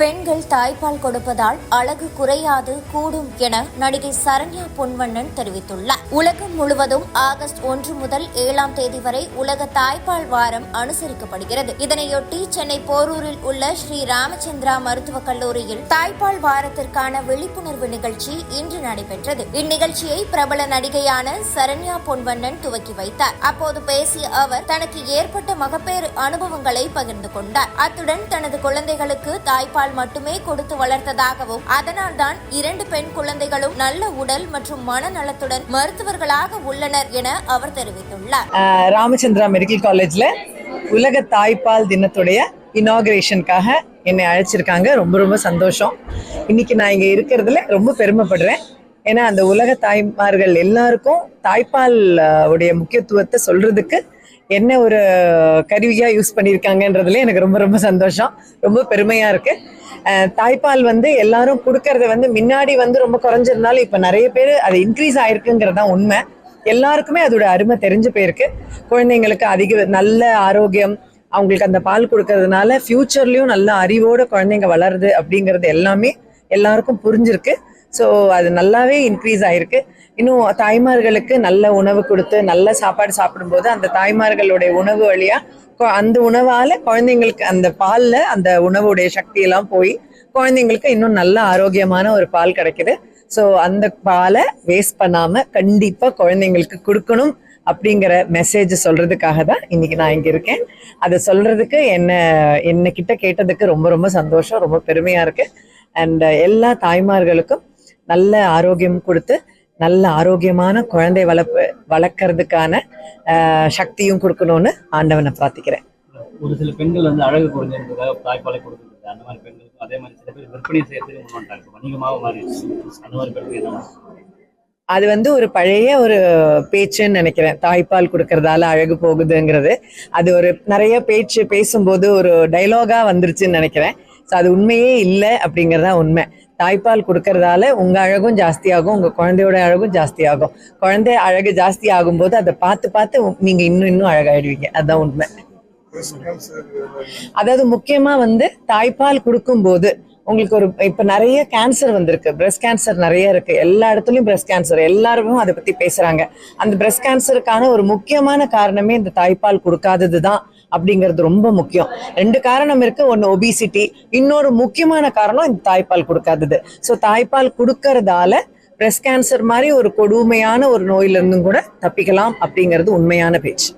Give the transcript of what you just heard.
பெண்கள் தாய்ப்பால் கொடுப்பதால் அழகு குறையாது கூடும் என நடிகை சரண்யா பொன்வண்ணன் தெரிவித்துள்ளார். உலகம் முழுவதும் ஆகஸ்ட் ஒன்று முதல் ஏழாம் தேதி வரை உலக தாய்ப்பால் வாரம் அனுசரிக்கப்படுகிறது. இதனையொட்டி சென்னை போரூரில் உள்ள ஸ்ரீ ராமச்சந்திரா மருத்துவக் கல்லூரியில் தாய்ப்பால் வாரத்திற்கான விழிப்புணர்வு நிகழ்ச்சி இன்று நடைபெற்றது. இந்நிகழ்ச்சியை பிரபல நடிகையான சரண்யா பொன்வண்ணன் துவக்கி வைத்தார். அப்போது பேசிய அவர் தனக்கு ஏற்பட்ட மகப்பேறு அனுபவங்களை பகிர்ந்து கொண்டார். அத்துடன் தனது குழந்தைகளுக்கு தாய்ப்பால் மட்டுமே கொடுத்து வளர்த்ததாகவும் அதனால்தான் இரண்டு பெண் குழந்தைகளும் நல்ல உடல் மற்றும் மனநலத்துடன் மருத்துவர்களாக உள்ளனர் என அவர் தெரிவித்துள்ளார். ராமச்சந்திரா மெடிக்கல் காலேஜ்ல உலக தாய்ப்பால் தினத்துடைய இனாகிரேஷனுக்காக என்னை அழைச்சிருக்காங்க. ரொம்ப ரொம்ப சந்தோஷம். இன்னைக்கு நான் இங்க இருக்கிறதுல ரொம்ப பெருமைப்படுறேன். ஏன்னா அந்த உலக தாய்மார்கள் எல்லாருக்கும் தாய்ப்பால் உடைய முக்கியத்துவத்தை சொல்றதுக்கு என்ன ஒரு கருவியாக யூஸ் பண்ணியிருக்காங்கன்றதுல எனக்கு ரொம்ப ரொம்ப சந்தோஷம். ரொம்ப பெருமையாக இருக்குது தாய்ப்பால் வந்து எல்லாரும் கொடுக்கறத வந்து முன்னாடி வந்து ரொம்ப குறைஞ்சிருந்தாலும் இப்போ நிறைய பேர் அது இன்க்ரீஸ் ஆயிருக்குங்கிறது தான் உண்மை. எல்லாருக்குமே அதோட அருமை தெரிஞ்சு போயிருக்கு. குழந்தைங்களுக்கு அதிக நல்ல ஆரோக்கியம் அவங்களுக்கு அந்த பால் கொடுக்கறதுனால ஃப்யூச்சர்லேயும் நல்ல அறிவோட குழந்தைங்க வளருது அப்படிங்கிறது எல்லாமே எல்லாருக்கும் புரிஞ்சிருக்கு. ஸோ அது நல்லாவே இன்க்ரீஸ் ஆயிருக்கு. இன்னும் தாய்மார்களுக்கு நல்ல உணவு கொடுத்து நல்ல சாப்பாடு சாப்பிடும்போது அந்த தாய்மார்களுடைய உணவு வழியாக அந்த உணவால் குழந்தைங்களுக்கு அந்த பாலில் அந்த உணவுடைய சக்தியெல்லாம் போய் குழந்தைங்களுக்கு இன்னும் நல்ல ஆரோக்கியமான ஒரு பால் கிடைக்குது. ஸோ அந்த பாலை வேஸ்ட் பண்ணாமல் கண்டிப்பாக குழந்தைங்களுக்கு கொடுக்கணும் அப்படிங்கிற மெசேஜ் சொல்றதுக்காக தான் இன்னைக்கு நான் இங்கே இருக்கேன். அதை சொல்றதுக்கு என்ன என்ன கிட்ட கேட்டதுக்கு ரொம்ப ரொம்ப சந்தோஷம் ரொம்ப பெருமையா இருக்கு. அண்ட் எல்லா தாய்மார்களுக்கும் நல்ல ஆரோக்கியம் கொடுத்து நல்ல ஆரோக்கியமான குழந்தை வளர்ப்பு வளர்க்கறதுக்கான சக்தியும் கொடுக்கணும்னு ஆண்டவனை பிரார்த்திக்கிறேன். ஒரு சில பெண்கள் வந்து அழகு குறைஞ்சதுக்காக தாய்ப்பாலை கொடுக்குறது அந்த மாதிரி பெண்களுக்கும் அதே மாதிரி சில பேர் விற்பனை செய்யறதுக்கு முன் வந்துட்டாங்க. வணிகமாக மாறிடுச்சு அந்த மாதிரி பெண்கள் என்ன? அது வந்து ஒரு பழைய ஒரு பேச்சுன்னு நினைக்கிறேன். தாய்ப்பால் கொடுக்கறதால அழகு போகுதுங்கிறது. அது ஒரு நிறைய பேச்சு பேசும்போது ஒரு டைலாகா வந்துருச்சுன்னு நினைக்கிறேன். ஸோ அது உண்மையே இல்லை அப்படிங்கறதா உண்மை. தாய்ப்பால் கொடுக்கறதால உங்க அழகும் ஜாஸ்தியாகும் உங்க குழந்தையோட அழகும் ஜாஸ்தியாகும். குழந்தை அழகு ஜாஸ்தி ஆகும்போது அதை பார்த்து பார்த்து நீங்கள் நீங்க இன்னும் இன்னும் அழகாயிடுவீங்க. அதுதான் உண்மை. அதாவது முக்கியமா வந்து தாய்ப்பால் கொடுக்கும்போது உங்களுக்கு ஒரு இப்ப நிறைய கேன்சர் வந்திருக்கு. பிரஸ்ட் கேன்சர் நிறைய இருக்கு. எல்லா இடத்துலயும் பிரஸ்ட் கேன்சர் எல்லாருமே அதை பத்தி பேசுறாங்க. அந்த பிரஸ்ட் கேன்சருக்கான ஒரு முக்கியமான காரணமே இந்த தாய்ப்பால் கொடுக்காதது தான் அப்படிங்கிறது ரொம்ப முக்கியம். ரெண்டு காரணம் இருக்கு. ஒன்னு ஒபிசிட்டி இன்னொரு முக்கியமான காரணம் இந்த தாய்ப்பால் கொடுக்காதது. ஸோ தாய்ப்பால் கொடுக்கறதால பிரஸ்ட் கேன்சர் மாதிரி ஒரு கொடுமையான ஒரு நோயிலிருந்தும் கூட தப்பிக்கலாம் அப்படிங்கிறது உண்மையான பேச்சு.